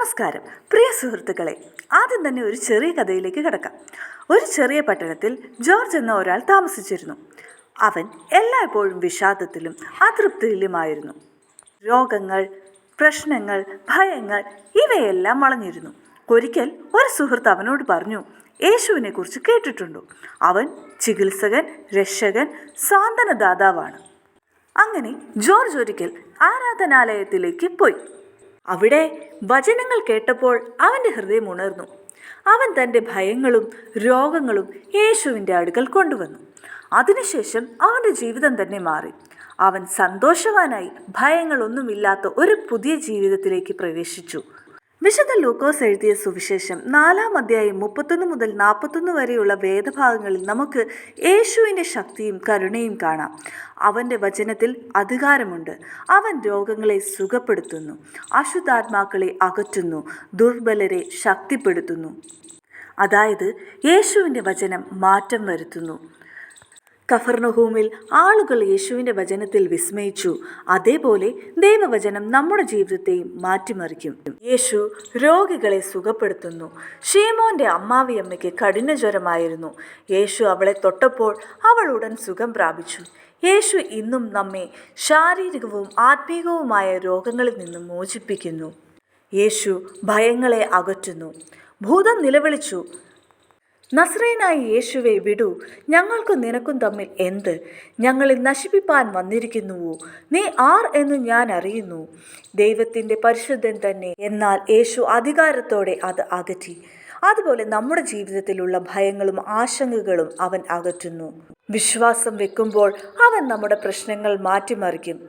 നമസ്കാരം. പ്രിയ സുഹൃത്തുക്കളെ ആദ്യം തന്നെ ഒരു ചെറിയ കഥയിലേക്ക് കിടക്കാം. ഒരു ചെറിയ പട്ടണത്തിൽ ജോർജ് എന്ന ഒരാൾ താമസിച്ചിരുന്നു. അവൻ എല്ലായ്പ്പോഴും വിഷാദത്തിലും അതൃപ്തിയിലുമായിരുന്നു. രോഗങ്ങൾ പ്രശ്നങ്ങൾ ഭയങ്ങൾ ഇവയെല്ലാം വളഞ്ഞിരുന്നു. ഒരിക്കൽ ഒരു സുഹൃത്ത് അവനോട് പറഞ്ഞു യേശുവിനെ കുറിച്ച് കേട്ടിട്ടുണ്ടോ? അവൻ ചികിത്സകൻ രക്ഷകൻ സാന്ത്വനദാതാവാണ്. അങ്ങനെ ജോർജ് ഒരിക്കൽ ആരാധനാലയത്തിലേക്ക് പോയി. അവിടെ വചനങ്ങൾ കേട്ടപ്പോൾ അവന്റെ ഹൃദയം ഉണർന്നു. അവൻ തന്റെ ഭയങ്ങളും രോഗങ്ങളും യേശുവിന്റെ അടുക്കൽ കൊണ്ടുവന്നു. അതിനുശേഷം അവന്റെ ജീവിതം തന്നെ മാറി. അവൻ സന്തോഷവാനായി ഭയങ്ങളൊന്നുമില്ലാത്ത ഒരു പുതിയ ജീവിതത്തിലേക്ക് പ്രവേശിച്ചു. വിശുദ്ധ ലൂക്കോസ് എഴുതിയ സുവിശേഷം നാലാം അധ്യായം മുപ്പത്തൊന്ന് മുതൽ നാൽപ്പത്തൊന്ന് വരെയുള്ള വേദഭാഗങ്ങളിൽ നമുക്ക് യേശുവിന്റെ ശക്തിയും കരുണയും കാണാം. അവന്റെ വചനത്തിൽ അധികാരമുണ്ട്. അവൻ രോഗങ്ങളെ സുഖപ്പെടുത്തുന്നു. അശുദ്ധാത്മാക്കളെ അകറ്റുന്നു. ദുർബലരെ ശക്തിപ്പെടുത്തുന്നു. അതായത് യേശുവിന്റെ വചനം മാറ്റം വരുത്തുന്നു. കഫർണഹൂമിൽ ആളുകൾ യേശുവിന്റെ വചനത്തിൽ വിസ്മയിച്ചു. അതേപോലെ ദൈവവചനം നമ്മുടെ ജീവിതത്തെയും മാറ്റിമറിക്കും. യേശു രോഗികളെ സുഖപ്പെടുത്തുന്നു. ഷീമോന്റെ അമ്മാവിയമ്മയ്ക്ക് കഠിന ജ്വരമായിരുന്നു. യേശു അവളെ തൊട്ടപ്പോൾ അവൾ ഉടൻ സുഖം പ്രാപിച്ചു. യേശു ഇന്നും നമ്മെ ശാരീരികവും ആത്മീകവുമായ രോഗങ്ങളിൽ നിന്നും മോചിപ്പിക്കുന്നു. യേശു ഭയങ്ങളെ അകറ്റുന്നു. ഭൂതം നിലവിളിച്ചു. നസ്രേനായ യേശുവെ വിടൂ. ഞങ്ങൾക്കും നിനക്കും തമ്മിൽ എന്ത്? ഞങ്ങളെ നശിപ്പിപ്പാൻ വന്നിരിക്കുന്നുവോ? നീ ആർ എന്ന് ഞാൻ അറിയുന്നു. ദൈവത്തിന്റെ പരിശുദ്ധൻ തന്നെ എന്നാൽ യേശു അധികാരത്തോടെ അത് അകറ്റി. അതുപോലെ നമ്മുടെ ജീവിതത്തിലുള്ള ഭയങ്ങളും ആശങ്കകളും അവൻ അകറ്റുന്നു. വിശ്വാസം വെക്കുമ്പോൾ അവൻ നമ്മുടെ പ്രശ്നങ്ങൾ മാറ്റിമറിക്കും.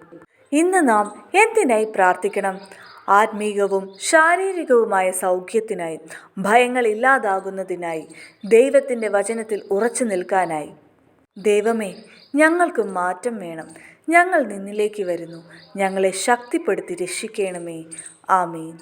ഇന്ന് നാം എന്തിനായി പ്രാർത്ഥിക്കണം? ആത്മീകവും ശാരീരികവുമായ സൗഖ്യത്തിനായി ഭയങ്ങൾ ഇല്ലാതാകുന്നതിനായി ദൈവത്തിന്റെ വചനത്തിൽ ഉറച്ചു നിൽക്കാനായി. ദൈവമേ ഞങ്ങൾക്ക് മാറ്റം വേണം. ഞങ്ങൾ നിന്നിലേക്ക് വരുന്നു. ഞങ്ങളെ ശക്തിപ്പെടുത്തി രക്ഷിക്കണമേ. ആമീൻ.